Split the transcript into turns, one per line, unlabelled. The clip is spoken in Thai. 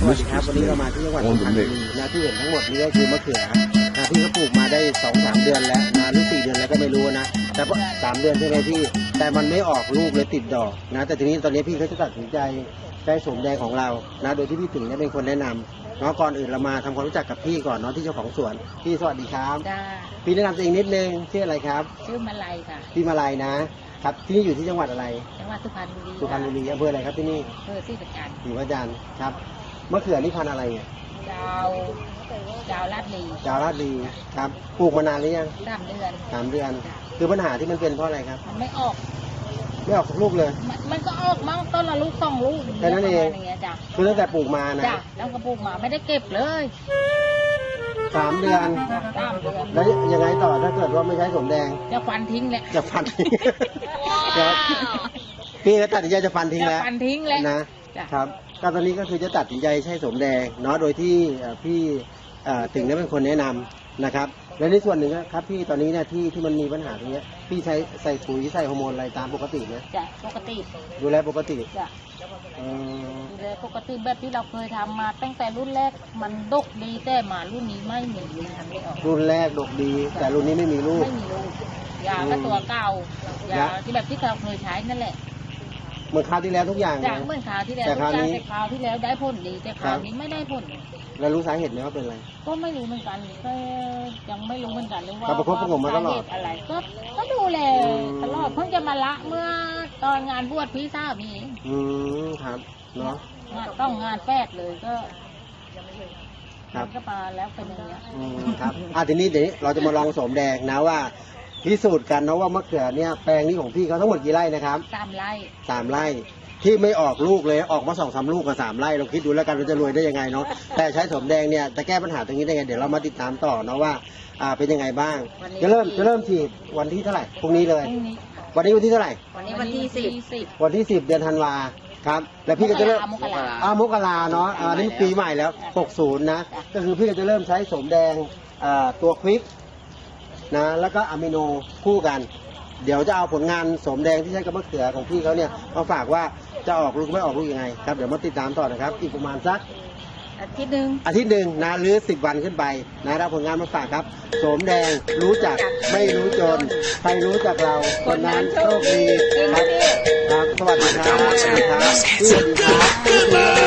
สวัสดีครับวันนี้เรามาที่จังหวัดสุพรรณบุรีนะที่เห็นทั้งหมดนี้ก็คือมะเขือนะที่เขาปลูกมาได้สองสามเดือนแล้วนะหรือสี่เดือนแล้วก็ไม่รู้นะแต่ว่าสามเดือนใช่ไหมพี่แต่มันไม่ออกลูกเลยติดดอกนะ แต่ทีนี้ตอนนี้พี่เขาจะตัดสินใจใช้สมแดงของเรานะโดยที่พี่ถึงเนี่ยเป็นคนแนะนำเนาะก่อนอื่นเรามาทำความรู้จักกับพี่ก่อนเนาะที่เจ้าของสวนพี่สวัสดีครับ
จ้า
พี่แนะนำตัวเองนิดนึงชื่ออะไรครับ
ชื่อมาลัยค่ะ
พี่มาลายนะครับที่นี่อยู่ที่จังหวัดอะไร
จังหวัดสุพรรณบุรี
สุพรรณบุรีอำเภออะไรครับที่นี่
อำเภอที่ประการ
อยู่พระจันทร์ครับ มะเขือนี่พันธุ์อะไรเนี่ย
ดาวดาวลาดลี
จาราดีครับปลูกมานานหรือยัง
สามเดือน
สามเดือน คือปัญหาที่มันเป็นเพราะอะไรครับ
มันไม่ออก
ไม่ออกสักลูกเลย
มันมันก็ออกมั้งต้นละลูกสองลูก
แค่นั้นเอง
ประมาณย่างเงี้ยจ้ะ
คือตั้งแต่ปลูกมานะ
จ้ะแล้วก็ปลูกมาไม่ได้เก็บเลย
สามเดือน
จ้ะสามเดือน
แล้วยังไงต่อถ้าเกิดว่าไม่ใช้สมแดง
จะฟันทิ้งแหละ
จะฟัน ครับพี่ก็ตัดสินใจจะฟันทิ้ง
จะ
แล้ว
ฟันทิ้งแหละ
นะ
จ้ะ
ครับก็ตอนนี้ก็คือจะตัดสินใจใช้สมแดงเนาะโดยที่เอ่อพี่เอ่อถึงได้เป็นคนแนะนำนะครับ และในส่วนหนึ่งนะครับพี่ตอนนี้เนี่ยที่ที่มันมีปัญหาตรงเนี้ยพี่ใช้ใส่ปุ๋ยใส่ฮอร์โมนอะไรตามปกติไหม
จ้ะปกติ
ดูแลปกติ
จ้ะ
เออ
ดูแลปกติแบบที่เราเคยทำมา ตั้งแต่รุ่นแรกมันดกดีแต่มารุ่นนี้ไม่มีมันทำไม่ออก
รุ่นแรกดกดี แต่รุ่นนี้ไม่มีลูก
ไม่มีลูกยาก็ตัวเก่ายาที่แบบที่เราเคยใช้นั่นแหละ
เหมือนคราวที่แล้วทุกอย่าง
จาก
นะ
เมื่อคราวที่แล้ว
แต่คราวนี้
แต่คราวที่แล้วได้ผลดีแต่คราวนี้ไม่ได้ผล
แล้วรู้สาเหตุไหมว่าเป็นอะไร
ก็ไม่รู้เหมือนกันก็ยังไม่รู้เหมือนกันเลยว่า
ก็ประคบประหงมมาตลอด
สเหตุอะไรก็ก็ดูแล
อืม
ตลอดเพิ่งจะมาละเมื่อตอนงานบวชพี่สาวมีเอง
อืมครับเนาะ
งานต้องงานแปดเลยก็
ครับ
มันก็มาแล้วเป็นอย่างเงี้ย
อืมครับอะทีนี้เดี๋ยวเราจะมาลองสมแดงนะว่า พิสูจน์กันนะว่ามะเขือเนี่ยแปลงนี้ของพี่เขาทั้งหมดกี่ไร่นะครับ
ตามไล่
สามไร่ที่ไม่ออกลูกเลยออกมาสองสามลูกกับสามไร่เราคิดดูแล้วกันเราจะรวยได้ยังไงเนาะแต่ใช้สมแดงเนี่ยจะแก้ปัญหาตรงนี้ได้ไงเดี๋ยวเรามาติดตามต่อเนาะว่าอ่าเป็นยังไงบ้างจะเริ่มจะเริ่มฉีดวันที่เท่าไหร่พรุ่งนี้เลย
พรุ่งนี้
วันนี้วันที่เท่าไหร่
วันนี้วันที่สิบสิบ
วันที่สิบเดือนธันวาครับแล้วพี่ก็จะเริ่ม
มกรา
อ่ามกราเนาะอ่านี่ปีใหม่แล้ว 60 นะ ก็คือพี่ก็จะเริ่มใช้สมแดงอ่าตัวควิก นะแล้วก็อะมิโนคู่กัน เดี๋ยวจะเอาผลงานสมแดงที่ใช้กับมะเขือของพี่เขาเนี่ยมาฝากว่าจะออกลูกไม่ออกลูกยังไงครับเดี๋ยวมาติดตามต่อนะครับ อีกประมาณสัก
อาทิตย์หนึ่ง
อาทิตย์หนึ่งนะหรือ 10 วันขึ้นไปนะรับผลงานมาฝากครับสมแดงรู้จักไม่รู้จน ใครรู้จักเราคนนั้นโชคดีครับครับสวัสดีครับสวัสดีครับสวัสดีครับ